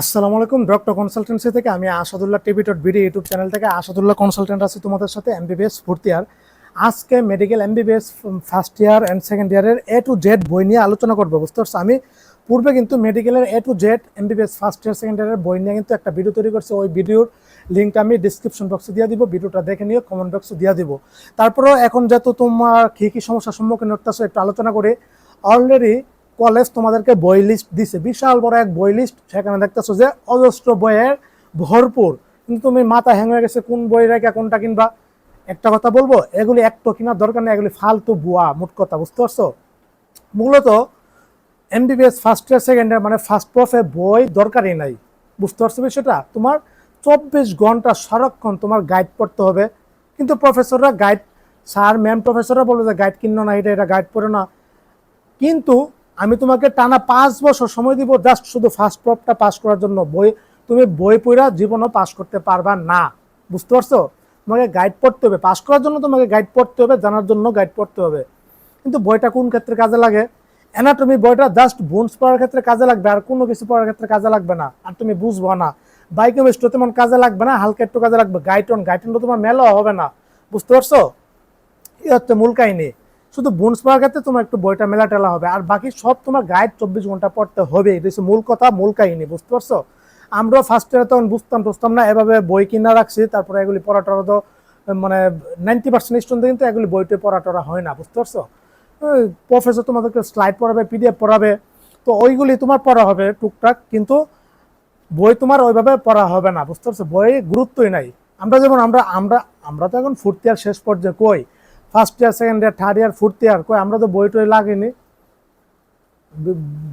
আসসালামু আলাইকুম, doctor consultancy থেকে আমি Asadullah TV dot BD YouTube channel থেকে আসাদুল্লাহ কনসালটেন্ট আছি তোমাদের সাথে এমবিবিএস ফোর্থ ইয়ার। আজকে medical MBBS first year and second ইয়ারের এ টু জেড বই নিয়ে আলোচনা করব, বুঝতে পারছ? আমি পূর্বে কিন্তু মেডিকেলের A to Z MBBS first year second ইয়ারের বই নিয়ে কিন্তু একটা ভিডিও তৈরি করছি। ওই ভিডিওর লিঙ্কটা আমি ডিসক্রিপশন বক্সে দিয়ে দিব ভিডিওটা দেখে নিয়ে কমেন্ট বক্সে দিয়ে দিব। তারপরেও এখন যেহেতু তোমার কী কী সমস্যার সম্মুখীন হতেছো একটু আলোচনা করে। অলরেডি কলেজ তোমাদেরকে বই লিস্ট দিছে। বিশাল বড় এক বই লিস্ট সেখানে দেখতেছো যে অজস্র বইয়ের ভরপুর। কিন্তু তুমি মাথা হ্যাং হয়ে গেছে, কোন বই রেখে কোনটা কিনবা? একটা কথা বলব, এগুলি একটু কেনার দরকার নেই, এগুলি ফালতু বুয়া, মোট কথা, বুঝতে পারছ? মূলত MBBS first year second year মানে ফার্স্ট প্রফে বই দরকারই নাই। বুঝতে পারছ বিষয়টা? তোমার চব্বিশ ঘণ্টা সারাক্ষণ তোমার গাইড পড়তে হবে। কিন্তু প্রফেসররা গাইড স্যার ম্যাম প্রফেসররা বলবে যে গাইড কিনো না, এটা এটা গাইড পড়ে না। কিন্তু আমি তোমাকে টানা পাঁচ বছর সময় দিব জাস্ট শুধু ফার্স্ট প্রপটা পাস করার জন্য। বই, তুমি বই পড়া জীবনও পাস করতে পারবা না। বুঝতে পারছ? তোমাকে গাইড পড়তে হবে। পাস করার জন্য তোমাকে গাইড পড়তে হবে, জানার জন্য গাইড পড়তে হবে। কিন্তু বইটা কোন ক্ষেত্রে কাজে লাগে? অ্যানাটমি বইটা জাস্ট বোনস পড়ার ক্ষেত্রে কাজে লাগবে, আর কোনো কিছু পড়ার ক্ষেত্রে কাজে লাগবে না। আর তুমি বুঝব না। বাইকোমিস্ট্রো তেমন কাজে লাগবে না, হালকা একটু কাজে লাগবে। গাইটন গাইটন তো তোমার মেলাও হবে না। বুঝতে পারছ? এই হচ্ছে মূল কাহিনী। শুধু বোনস ক্ষেত্রে তোমার একটু বইটা মেলা টেলা হবে। আর বাকি সব তোমার গাইড চব্বিশ ঘণ্টা পড়তে হবে। এটা মূল কথা, মূল কাহিনী, বুঝতে পারছ? আমরাও ফার্স্ট ইয়ারে তখন বুঝতাম বুঝতাম না, এভাবে বই কিনা রাখছি, তারপরে এগুলি পড়া টড়া তো মানে নাইনটি পার্সেন্ট স্টুডেন্ট কিন্তু এগুলি বইতে পড়া টড়া হয় না, বুঝতে পারছ? প্রফেসর তোমাদেরকে স্লাইড পড়াবে পিডিএফ পড়াবে, তো ওইগুলি তোমার পড়া হবে টুকটাক, কিন্তু বই তোমার ওইভাবে পড়া হবে না, বুঝতে পারছ? বই গুরুত্বই নাই। আমরা যেমন, আমরা আমরা আমরা তো এখন ফোর্থ ইয়ার শেষ পর্যায়ে, কই? First year second year third year fourth year কই, আমরা তো বই টই লাগেনি।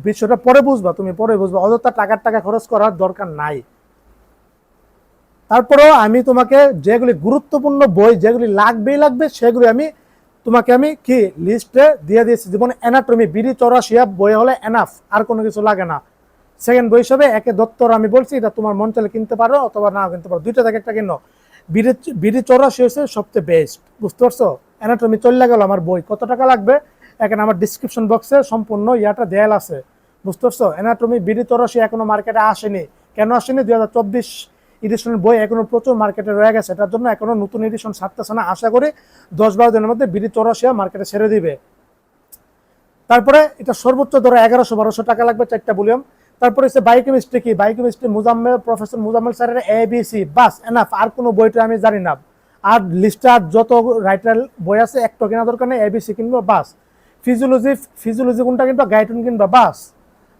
বিষয়টা পরে বুঝবা, তুমি পরে বুঝবা। অযথা টাকার টাকা খরচ করার দরকার নাই। তারপরেও আমি তোমাকে যেগুলি গুরুত্বপূর্ণ বই, যেগুলি লাগবেই লাগবে, সেগুলি আমি তোমাকে আমি কি লিস্টে দিয়ে দিয়েছি। যেমন অ্যানাটমি বিডি, চৌরাশিয়া, বই হলে এনাফ আর কোনো কিছু লাগে না। সেকেন্ড বই হিসাবে একে দত্তর আমি বলছি, এটা তোমার মন চাইলে কিনতে পারো, অথবা না কিনতে পারো। দুইটা থেকে একটা কিনো। বিডি বিডি চৌরাশি হচ্ছে সবচেয়ে বেস্ট বুঝতে পারছ? অ্যানাটমি চলে গেল আমার বই। কত টাকা লাগবে? এখানে আমার ডিসক্রিপশন বক্সে সম্পূর্ণ ইয়াটা দেয়াল আছে। বুঝতে পারছ? অ্যানাটমি বিডি চৌরাশি এখনও মার্কেটে আসেনি। কেন আসেনি? দুই হাজার চব্বিশ এডিশনের বই এখনও প্রচুর মার্কেটে রয়ে গেছে। এটার জন্য এখনও নতুন এডিশন ছাড়তেছে না। আশা করি দশ বারো দিনের মধ্যে বিডি চৌরাশিয়া মার্কেটে ছেড়ে দিবে। তারপরে এটা সর্বোচ্চ ধরো এগারোশো বারোশো টাকা লাগবে চারটা ভলিউম তারপরে হচ্ছে বায়োকেমিস্ট্রি কি? বায়োকেমিস্ট্রি মুজাম্মেল প্রফেসর মুজাম্মেল স্যারের এ বি সি বাস এনাফ আর কোনো বইটা আমি জানি না। আর লিস্টার যত রাইটার বই আছে, একটা কেনা দরকার নেই এবিসি কিনবো, বাস। ফিজিওলজি ফিজিওলজি কোনটা কিনবা? গাইটন কিনবা, বাস।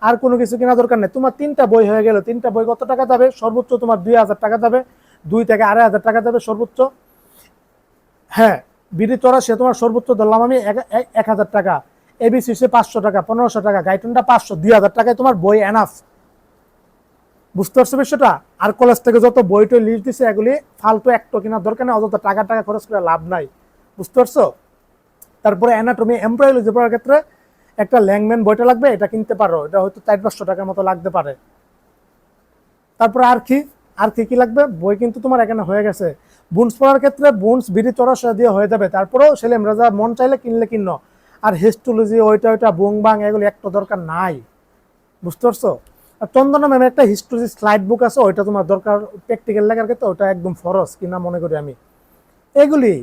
আর কোনো কিছু কেনা দরকার নেই। তোমার তিনটা বই হয়ে গেল। তিনটা বই কত টাকা যাবে? সর্বোচ্চ তোমার দুই হাজার টাকা যাবে। দুই থেকে আড়াই হাজার টাকা যাবে সর্বোচ্চ। হ্যাঁ বিডি চৌরাশি তোমার সর্বোচ্চ ধরলাম আমি এক হাজার টাকা। এবিসি সে পাঁচশো টাকা, পনেরোশো টাকা, গাইটনটা পাঁচশো, দুই হাজার টাকায় তোমার বই এনাফ বুঝতে পারছ বিষয়টা? আর কলেজ থেকে যত বই টই লিস্ট দিছে, এগুলি ফালতু একটা কেনার দরকার নেই, অযথা টাকা টাকা খরচ করে লাভ নাই। বুঝতে পারছ? তারপরে অ্যানাটমি এমব্রয়লজি পড়ার ক্ষেত্রে একটা ল্যাংম্যান বইটা লাগবে, এটা কিনতে পারো। এটা হয়তো চার পাঁচশো টাকার মতো লাগতে পারে। তারপরে আর কি আর কি কি লাগবে? বই কিন্তু তোমার এখানে হয়ে গেছে। বুনস পড়ার ক্ষেত্রে বুনস বিডি চড়াশা দিয়ে হয়ে যাবে। তারপরেও সেলেম রাজা মন চাইলে কিনলে কিন্ন আর হিস্টোলজি ওইটা ওইটা, বুং বাং, এগুলি একটা দরকার নাই। বুঝতে পারছ? আর চন্দনা ম্যামের একটা হিস্টোরি স্লাইড বুক আছে, ওইটা তোমার দরকার প্র্যাকটিক্যাল লেখার ক্ষেত্রে, ওইটা একদম ফরস কিনা মনে করি আমি। এগুলি,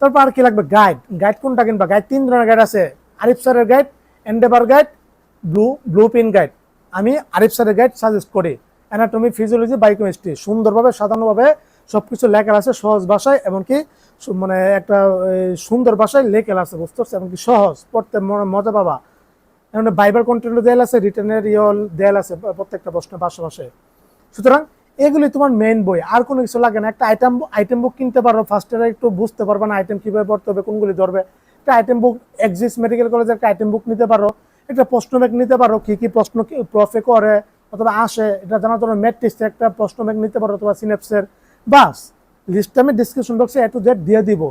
তারপর আর কি লাগবে? গাইড গাইড কোনটা কিনবা? গাইড তিন ধরনের গাইড আছে। আরিফ স্যারের guide endeavour guide blue blue pin guide আমি আরিফ স্যারের গাইড সাজেস্ট করি। অ্যানাটমি ফিজিওলজি বায়োকেমিস্ট্রি সুন্দরভাবে, সাধারণভাবে সব কিছু লেখা আছে, সহজ ভাষায়, এমনকি মানে একটা সুন্দর ভাষায় লেখা আছে বুঝতে পারছ এমনকি সহজ, পড়তে মজা পাবা। এমন বাইবার কন্টেন্ট দেয়াল আছে রিটার্নের ইয়ল দেয়াল আছে প্রত্যেকটা প্রশ্নের পাশে পাশে সুতরাং এগুলি তোমার মেইন বই, আর কোনো কিছু লাগে না। একটা আইটেম আইটেম বুক কিনতে পারো ফার্স্ট ইয়ারে একটু বুঝতে পারবে না আইটেম কীভাবে পড়তে হবে, কোনগুলি ধরবে। একটা আইটেম বুক এক্সিস মেডিকেল কলেজের একটা আইটেম বুক নিতে পারো, একটা প্রশ্ন ব্যাগ নিতে পারো, কি কি প্রশ্ন প্রফে করে, অথবা আসে, এটা জানার জন্য ম্যাট্রিক্সে একটা প্রশ্ন ব্যাগ নিতে পারো, অথবা সিনেপসের বাস লিস্টটা আমি ডিসক্রিপশন বক্সে এ টু জেড দিয়ে দিব।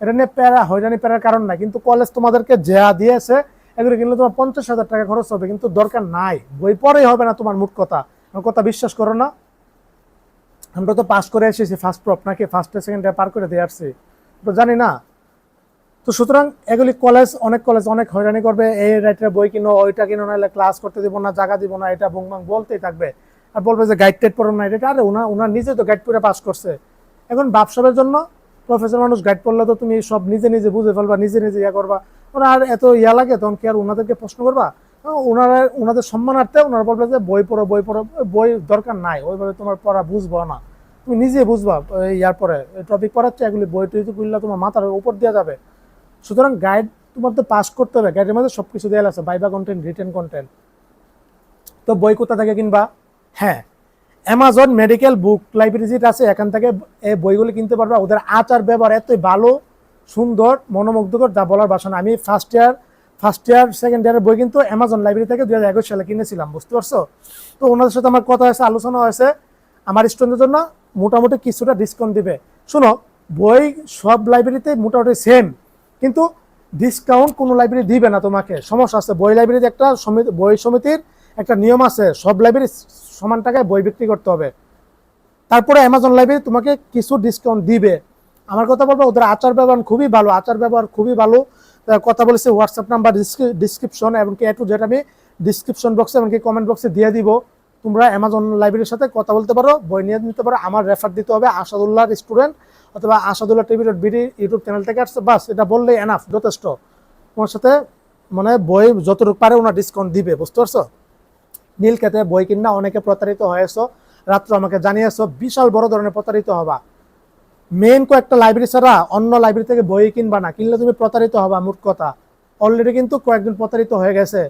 এটা নিয়ে প্যারা, হয়রানি প্যারার কারণ না কিন্তু কলেজ তোমাদেরকে যা দিয়েছে, এগুলো কিনলে তোমার পঞ্চাশ হাজার টাকা খরচ হবে, কিন্তু দরকার নাই। বই পরেই হবে না তোমার মোট কথা। আমার কথা বিশ্বাস করো না। আমরা তো পাস করে এসেছি ফার্স্ট প্রপ নাকি? ফার্স্ট সেকেন্ড পার করে দিয়ে আসছি। তো জানি না। তো সুতরাং এগুলি কলেজ অনেক কলেজ অনেক হয়রানি করবে। এই রাইটের বই কিনো, ওইটা কিনো, নাহলে ক্লাস করতে দিব না, জায়গা দিব না, এটা বুংবাং বলতেই থাকবে। আর বলবে যে গাইড টাইড পড়ো না এটা আরে ওনার ওনার নিজে তো গাইড পড়ে পাস করছে। এখন ব্যবসাবের জন্য প্রফেসর মানুষ গাইড পড়লে তো তুমি সব নিজে নিজে বুঝে ফেলবা নিজে নিজে ইয়া করবা। ওনার আর এত ইয়া লাগে তখন কি আর ওনাদেরকে প্রশ্ন করবা? হ্যাঁ, ওনারা ওনাদের সম্মানার্থে ওনারা বলবে যে বই পড়ো বই পড়ো বই দরকার নাই ওইভাবে তোমার পড়া বুঝব না। তুমি নিজে বুঝবা ইয়ার পরে টপিক পড়াচ্ছে এগুলি বই টই তো করলে তোমার মাথার উপর দেওয়া যাবে। সুতরাং গাইড তোমার তো পাস করতে হবে গাইডের মধ্যে সব কিছু দেওয়া আছে বাইবা কন্টেন্ট রিটেন কন্টেন্ট তো বই কোথা থেকে কিনবা? হ্যাঁ অ্যামাজন মেডিকেল বুক লাইব্রেরি যেটা আছে, এখান থেকে এই বইগুলি কিনতে পারবা। ওদের আচার ব্যবহার এতই ভালো, সুন্দর, মনোমুগ্ধকর, যা বলার বাসা না। আমি first year first year second ইয়ারের বই কিন্তু অ্যামাজন লাইব্রেরি থেকে দু হাজার একুশ সালে কিনেছিলাম, বুঝতে পারছ? তো ওনাদের সাথে আমার কথা হয়েছে, আলোচনা হয়েছে। আমার স্টুডেন্টের জন্য মোটামুটি কিছুটা ডিসকাউন্ট দিবে। শোনো, বই সব লাইব্রেরিতে মোটামুটি সেম কিন্তু ডিসকাউন্ট কোনো লাইব্রেরি দিবে না তোমাকে। সমস্যা আছে, বই লাইব্রেরিতে একটা বই সমিতির একটা নিয়ম আছে, সব লাইব্রেরি সমান টাকায় বই বিক্রি করতে হবে। তারপরে অ্যামাজন লাইব্রেরি তোমাকে কিছু ডিসকাউন্ট দিবে। আমার কথা বলব, ওদের আচার ব্যবহার খুবই ভালো, আচার ব্যবহার খুবই ভালো। কথা বলেছে হোয়াটসঅ্যাপ নাম্বার ডিসক্রিপশন এমনকি এ টু যেটা আমি ডিসক্রিপশন বক্সে এমনকি কমেন্ট বক্সে দিয়ে দিব। তোমরা অ্যামাজন লাইব্রেরির সাথে কথা বলতে পারো, বই নিয়ে নিতে পারো, আমার রেফার দিতে হবে আসাদুল্লাহ স্টুডেন্ট অথবা Asadullah TV dot BD YouTube channel থেকে আসছে বাস, এটা বললেই এনাফ যথেষ্ট। তোমার সাথে মানে বই যতটুকু পারে ওনার ডিসকাউন্ট দিবে, বুঝতে পারছ? নীল খেতে বই কিনা অনেকে প্রতারিত হয়েছো। রাত্র আমাকে জানিয়েছো বিশাল বড় ধরনের প্রতারিত হবা। মেন কয়েকটা লাইব্রেরি ছাড়া অন্য লাইব্রেরি থেকে বই কিনবা না কিনলে তুমি প্রতারিত হবা মোট কথা। অলরেডি কিন্তু কয়েকজন প্রতারিত হয়ে গেছে।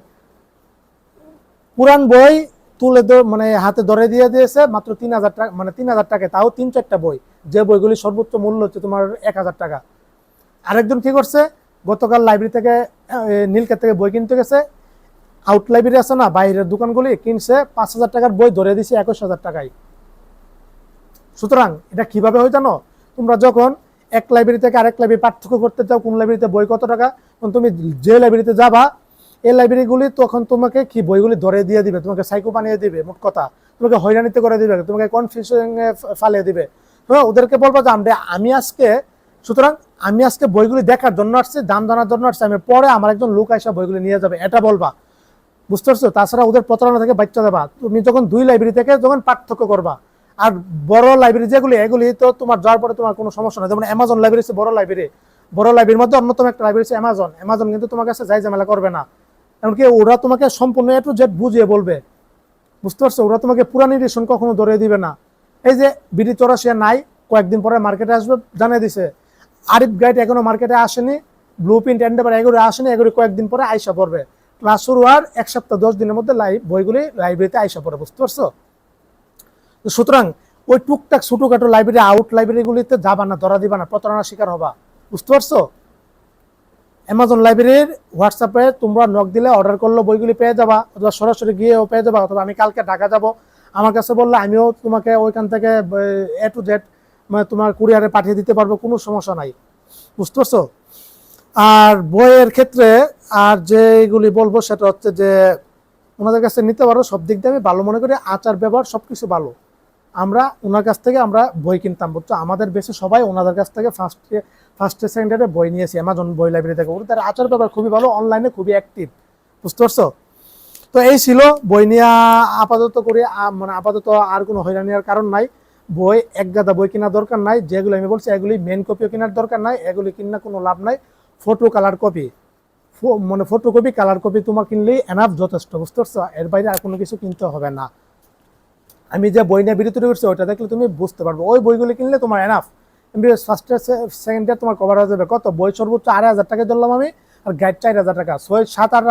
পুরান বই তুলে মানে হাতে ধরে দিয়ে দিয়েছে মাত্র তিন হাজার টাকা মানে তিন হাজার টাকা তাও তিন চারটা বই। যে বইগুলি সর্বোচ্চ মূল্য হচ্ছে তোমার এক হাজার টাকা। আরেকজন কি করছে গতকাল লাইব্রেরি থেকে আহ, থেকে বই কিনতে গেছে। আউট লাইব্রেরি আছে না, বাইরের দোকানগুলি কিনছে পাঁচ হাজার টাকার বই ধরে দিছে একুশ হাজার টাকায়। সুতরাং এটা কীভাবে হয় জানো? তোমরা যখন এক লাইব্রেরি থেকে আরেক লাইব্রেরি পার্থক্য করতে চাও, কোন লাইব্রেরিতে বই কত টাকা, তখন তুমি যে লাইব্রেরিতে যাবা, এই লাইব্রেরিগুলি তখন তোমাকে কি বইগুলি ধরে দিয়ে দিবে, তোমাকে সাইকো বানিয়ে দিবে, মোট কথা। তোমাকে হয়রানিতে করে দিবে, তোমাকে কনফিউশনে ফালিয়ে দিবে। হ্যাঁ ওদেরকে বলব যে, আমরা, আমি আজকে, সুতরাং আমি আজকে বইগুলি দেখার জন্য আসছি, দাম জানার জন্য আসছি, আমি পরে আমার একজন লোক আইসা বইগুলি নিয়ে যাবে, এটা বলবা। বুঝতে পারছ? তাছাড়া ওদের প্রতারণা থেকে বাচ্চা দেবা। তুমি যখন দুই লাইব্রেরি থেকে যখন পার্থক্য করবা, আর বড় লাইব্রেরি যেগুলি, এগুলি তো তোমার যাওয়ার পরে তোমার কোনো সমস্যা নেই। যেমন অ্যামাজন লাইব্রেরি বড় লাইব্রেরি বড় লাইব্রেরির মধ্যে অন্যতম একটা লাইব্রেরি হচ্ছে অ্যামাজন অ্যামাজন কিন্তু তোমার কাছে যাই ঝামেলা করবে না। এমনকি ওরা তোমাকে সম্পূর্ণ একটু জেড বুঝিয়ে বলবে। বুঝতে পারছ? ওরা তোমাকে পুরানি রেশন কখনো ধরে দিবে না। এই যে বিডি চৌরাশিয়া নাই, কয়েকদিন পরে মার্কেটে আসবে, জানিয়ে দিছে। আরিফ গাইড এখনও মার্কেটে আসেনি ব্লু প্রিন্ট এন্ডেভার এগুলো আসেনি, এগুলো কয়েকদিন পরে আইসা পড়বে। ক্লাস শুরু আর এক সপ্তাহ, দশ দিনের মধ্যে লাইভ বইগুলি লাইব্রেরিতে আইসা পড়ে, বুঝতে পারছ? তো সুতরাং ওই টুকটাক ছোটোখাটো লাইব্রেরি আউট লাইব্রেরিগুলিতে যাবা না, ধরা দিবা না, প্রতারণার শিকার হবা, বুঝতে পারছ? অ্যামাজন লাইব্রেরির হোয়াটসঅ্যাপে তোমরা নক দিলে অর্ডার করলে, বইগুলি পেয়ে যাবা, অথবা সরাসরি গিয়েও পেয়ে যাবা, অথবা আমি কালকে ঢাকা যাব। আমার কাছে বললে, আমিও তোমাকে ওইখান থেকে, এ টু জেড মানে তোমার কুরিয়ারে পাঠিয়ে দিতে পারব, কোনো সমস্যা নাই। বুঝতে পারছ? আর বইয়ের ক্ষেত্রে আর যেগুলি বলব সেটা হচ্ছে যে ওনাদের কাছে নিতে পারো, সব দিক দিয়ে আমি ভালো মনে করি। আচার, ব্যবহার সব কিছু ভালো। আমরা ওনার কাছ থেকে আমরা বই কিনতাম, বুঝছ? আমাদের বেশি সবাই ওনাদের কাছ থেকে ফার্স্ট ফার্স্ট সেকেন্ড ইয়ারে বই নিয়েছি অ্যামাজন বই লাইব্রেরি থেকে। ওদের আচার, ব্যবহার খুবই ভালো অনলাইনে খুবই অ্যাক্টিভ বুঝতে পারছ? তো এই ছিল বই নিয়ে আপাতত করে। মানে আপাতত আর কোনো হয়রানির কারণ নাই। বই, এক গাদা বই কেনার দরকার নাই। যেগুলো আমি বলছি, এগুলি মেন কপিও কেনার দরকার নাই। এগুলি কিনা কোনো লাভ নাই। ফটো কালার কপি মানে ফটো কপি কালার কপি তোমার কিনলেই এনাফ যথেষ্ট, বুঝতে পারছ? এর বাইরে আর কোনো কিছু কিনতে হবে না। আমি যে বই নিয়ে বিরতি করছি, ওইটা দেখলে তুমি বুঝতে পারবে। ওই বইগুলি কিনলে তোমার enough first year second year তোমার কভার হয়ে যাবে কত? বই সর্বোচ্চ আড়াই হাজার টাকা ধরলাম আমি, আর গাইড চার হাজার টাকা। ছয় সাত আট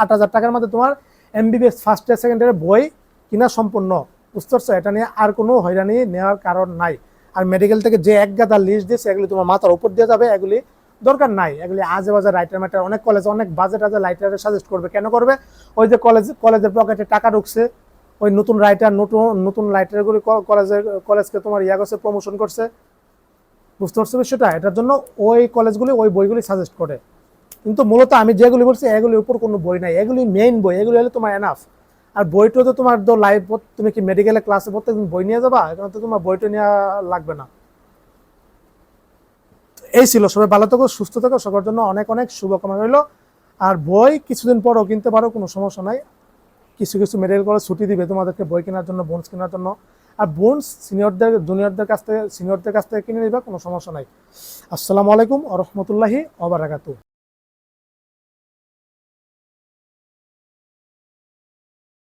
আট হাজার টাকার মধ্যে তোমার এমবিবিএস ফার্স্ট ইয়ার সেকেন্ড ইয়ারের বই কিনা সম্পূর্ণ। বুঝতে পারছ? এটা নিয়ে আর কোনো হয়রানি নেওয়ার কারণ নাই। আর মেডিকেল থেকে যে এক গাদা লিস্ট দিয়েছে, এগুলি তোমার মাথার উপর দিয়ে যাবে, এগুলি দরকার নাই। এগুলি আজে বাজে রাইটার ম্যাটার অনেক কলেজ অনেক বাজেট আজে রাইটারে সাজেস্ট করবে। কেন করবে? ওই যে কলেজ কলেজের পকেটে টাকা ঢুকছে, ওই নতুন রাইটার নতুন নতুন রাইটারগুলি কলেজের কলেজকে তোমার ইয়া করছে প্রমোশন করছে। বুঝতে পারছ বিষয়টা? এটার জন্য ওই কলেজগুলি ওই বইগুলি সাজেস্ট করে। কিন্তু মূলত আমি যেগুলি বলছি, এগুলির উপর কোনো বই নাই। এগুলি মেইন বই, এগুলি হলে তোমার এনাফ আর বইটা তো তোমার তো লাইভ তুমি কি মেডিকেলে ক্লাসে প্রত্যেকদিন বই নিয়ে যাবা? এখানে তো তোমার বইটা নেওয়া লাগবে না। এই ছিল। সবাই ভালো থাকো, সুস্থ থাকো, সবার জন্য অনেক অনেক শুভকামনা রইল। আর বই কিছুদিন পরও কিনতে পারো, কোনো সমস্যা নাই। কিছু কিছু মেডিকেল কলেজ ছুটি দিবে তোমাদেরকে বই কেনার জন্য বোনস কেনার জন্য। আর বোনস সিনিয়রদের জুনিয়রদের কাছ থেকে সিনিয়রদের কাছ থেকে কিনে নিবে, কোনো সমস্যা নাই। আসসালামু আলাইকুম আ রহমতুল্লাহি অবরাকাতু